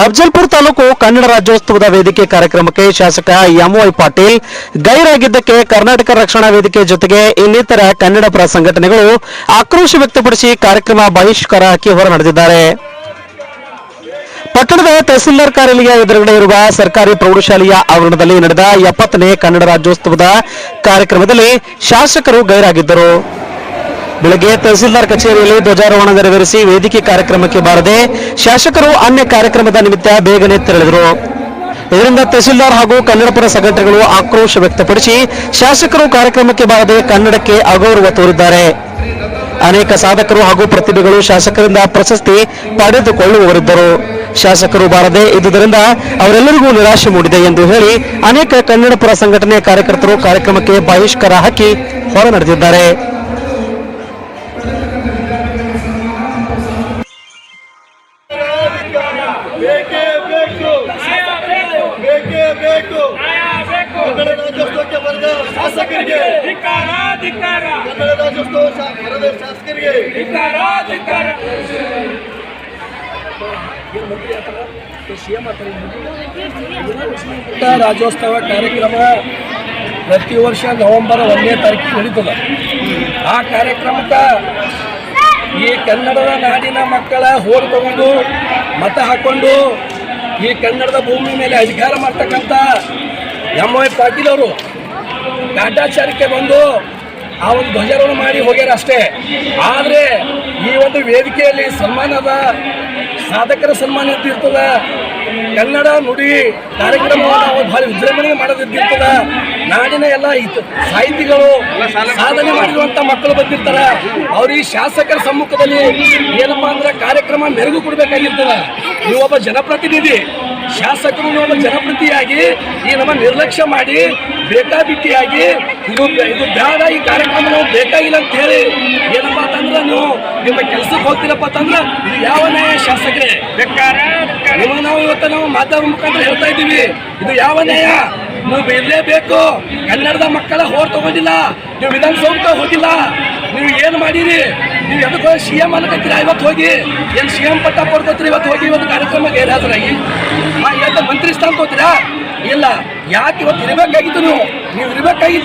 ಅಫಜಲ್ಪುರ ತಾಲೂಕು ಕನ್ನಡ ರಾಜ್ಯೋತ್ಸವದ ವೇದಿಕೆ ಕಾರ್ಯಕ್ರಮಕ್ಕೆ ಶಾಸಕ ಎಂವೈ ಪಾಟೀಲ್ ಗೈರಾಗಿದ್ದಕ್ಕೆ ಕರ್ನಾಟಕ ರಕ್ಷಣಾ ವೇದಿಕೆ ಜೊತೆಗೆ ಇನ್ನಿತರ ಕನ್ನಡ ಪರ ಸಂಘಟನೆಗಳು ಆಕ್ರೋಶ ವ್ಯಕ್ತಪಡಿಸಿ ಕಾರ್ಯಕ್ರಮ ಬಹಿಷ್ಕಾರ ಹಾಕಿ ಹೊರ ನಡೆದಿದ್ದಾರೆ. ಪಟ್ಟಣದ ತಹಸೀಲ್ದಾರ್ ಕಾರ್ಯಾಲಯ ಎದುರುಗಡೆ ಇರುವ ಸರ್ಕಾರಿ ಪ್ರೌಢಶಾಲೆಯ ಆವರಣದಲ್ಲಿ ನಡೆದ ಎಪ್ಪತ್ತನೇ ಕನ್ನಡ ರಾಜ್ಯೋತ್ಸವದ ಕಾರ್ಯಕ್ರಮದಲ್ಲಿ ಶಾಸಕರು ಗೈರಾಗಿದ್ದರು. ಬೆಳಗ್ಗೆ ತಹಸೀಲ್ದಾರ್ ಕಚೇರಿಯಲ್ಲಿ ಧ್ವಜಾರೋಹಣ ನೆರವೇರಿಸಿ ವೇದಿಕೆ ಕಾರ್ಯಕ್ರಮಕ್ಕೆ ಬಾರದೆ ಶಾಸಕರು ಅನ್ಯ ಕಾರ್ಯಕ್ರಮದ ನಿಮಿತ್ತ ಬೇಗನೆ ತೆರಳಿದರು. ಇದರಿಂದ ತಹಸೀಲ್ದಾರ್ ಹಾಗೂ ಕನ್ನಡಪರ ಸಂಘಟನೆಗಳು ಆಕ್ರೋಶ ವ್ಯಕ್ತಪಡಿಸಿ ಶಾಸಕರು ಕಾರ್ಯಕ್ರಮಕ್ಕೆ ಬಾರದೆ ಕನ್ನಡಕ್ಕೆ ಅಗೌರವ ತೋರಿದ್ದಾರೆ. ಅನೇಕ ಸಾಧಕರು ಹಾಗೂ ಪ್ರತಿಭೆಗಳು ಶಾಸಕರಿಂದ ಪ್ರಶಸ್ತಿ ಪಡೆದುಕೊಳ್ಳುವವರಿದ್ದರು. ಶಾಸಕರು ಬಾರದೆ ಇದ್ದುದರಿಂದ ಅವರೆಲ್ಲರಿಗೂ ನಿರಾಶೆ ಮೂಡಿದೆ ಎಂದು ಹೇಳಿ ಅನೇಕ ಕನ್ನಡಪರ ಸಂಘಟನೆ ಕಾರ್ಯಕರ್ತರು ಕಾರ್ಯಕ್ರಮಕ್ಕೆ ಬಹಿಷ್ಕಾರ ಹಾಕಿ ಹೊರ ನಡೆದಿದ್ದಾರೆ. ಬೇಕೇ ಬೇಕು. ಬೇಕೇ ಬೇಕು. ಕನ್ನಡ ರಾಜ್ಯೋತ್ಸವಕ್ಕೆ ಬರೆದ ಶಾಸಕರಿಗೆ. ಧಿಕ್ಕಾರ ಧಿಕ್ಕಾರ ಕನ್ನಡ ರಾಜ್ಯೋತ್ಸವ ಬರೆದ ಶಾಸಕರಿಗೆ. ರಾಜ್ಯೋತ್ಸವ ಕಾರ್ಯಕ್ರಮ ಪ್ರತಿ ವರ್ಷ ನವೆಂಬರ್ ಒಂದನೇ ತಾರೀಕಿಗೆ ನಡೀತದೆ. ಆ ಕಾರ್ಯಕ್ರಮಕ್ಕೆ ಈ ಕನ್ನಡದ ನಾಡಿನ ಮಕ್ಕಳ ಹೋರ್ ತಗೊಂಡು ಮತ ಹಾಕೊಂಡು ಈ ಕನ್ನಡದ ಭೂಮಿ ಮೇಲೆ ಅಧಿಕಾರ ಮಾಡ್ತಕ್ಕಂಥ ಎಂ ವೈ ಪಾಟೀಲ್ ಅವರು ಕಾಟಾಚಾರಕ್ಕೆ ಬಂದು ಆ ಒಂದು ಧ್ವಜಾರೋಹಣ ಮಾಡಿ ಹೋಗ್ಯಾರ ಅಷ್ಟೇ. ಆದರೆ ಈ ಒಂದು ವೇದಿಕೆಯಲ್ಲಿ ಸನ್ಮಾನದ ಸಾಧಕರ ಸನ್ಮಾನ ಇದ್ದಿರ್ತದ ಕನ್ನಡ ನುಡಿ ಕಾರ್ಯಕ್ರಮ ಭಾರಿ ವಿಜೃಂಭಣೆ ಮಾಡೋದಿದ್ದಿರ್ತದ, ನಾಡಿನ ಎಲ್ಲ ಹಿತ, ಸಾಹಿತಿಗಳು ಸಾಧನೆ ಮಾಡಿರುವಂಥ ಮಕ್ಕಳು ಬಂದಿರ್ತಾರ. ಈ ಶಾಸಕರ ಸಮ್ಮುಖದಲ್ಲಿ ಏನಪ್ಪಾ ಅಂದ್ರೆ ಕಾರ್ಯಕ್ರಮ ಮೆರುಗು ಕೊಡಬೇಕಾಗಿರ್ತದ. ನೀವು ಒಬ್ಬ ಜನಪ್ರತಿನಿಧಿ ಶಾಸಕರು ನೀವು ಒಬ್ಬ ಜನಪ್ರತಿಯಾಗಿ ಈ ನಮ್ಮ ನಿರ್ಲಕ್ಷ್ಯ ಮಾಡಿ ಬೇಕಾಬಿಟ್ಟಿಯಾಗಿ ಇದು ಇದು ಬೇಡ ಈ ಕಾರ್ಯಕ್ರಮ ನಾವು ಬೇಕಾಗಿಲ್ಲ ಅಂತ ಹೇಳಿ ಏನಪ್ಪ ಅಂತಂದ್ರೆ ನೀವು ನಿಮ್ಮ ಕೆಲಸಕ್ಕೆ ಹೋಗ್ತೀರಪ್ಪ ಅಂತಂದ್ರೆ ಇದು ಯಾವ ನ್ಯಾಯ ಶಾಸಕರೇ? ಬೇಕಾರ. ನಿಮ್ಮ ನಾವು ಇವತ್ತು ನಾವು ಮಾಧ್ಯಮ ಮುಖಾಂತರ ಹೇಳ್ತಾ ಇದ್ದೀವಿ. ಇದು ಯಾವ ನ್ಯಾಯ? ನೀವು ಇರಲೇಬೇಕು. ಕನ್ನಡದ ಮಕ್ಕಳ ಹೋರ್ ತಗೊಂಡಿಲ್ಲ. ನೀವು ವಿಧಾನಸೌಧಕ್ಕೆ ಹೋಗಿಲ್ಲ. ನೀವು ಏನು ಮಾಡಿರಿ? ನೀವು ಎದಕ್ಕೆ ಹೋಗಿ ಸಿ ಎಂ ಅನ್ಕತ್ತೀರಾ ಇವತ್ತು ಹೋಗಿ ಏನು ಸಿ ಎಂ ಪಟ್ಟ ಕೊಡ್ಕೋತೀರಿ? ಇವತ್ತು ಹೋಗಿ ಇವತ್ತು ಕಾರ್ಯಕ್ರಮ ಗೈರಾಜರಾಗಿ ಆ ಇವತ್ತು ಮಂತ್ರಿ ಸ್ಥಾನ ತೋತೀರಾ ಇಲ್ಲ, ಯಾಕೆ ಇವತ್ತು ಇರಬೇಕಾಗಿತ್ತು ನೀವು? ನೀವು ಇರಬೇಕಾಗಿತ್ತು.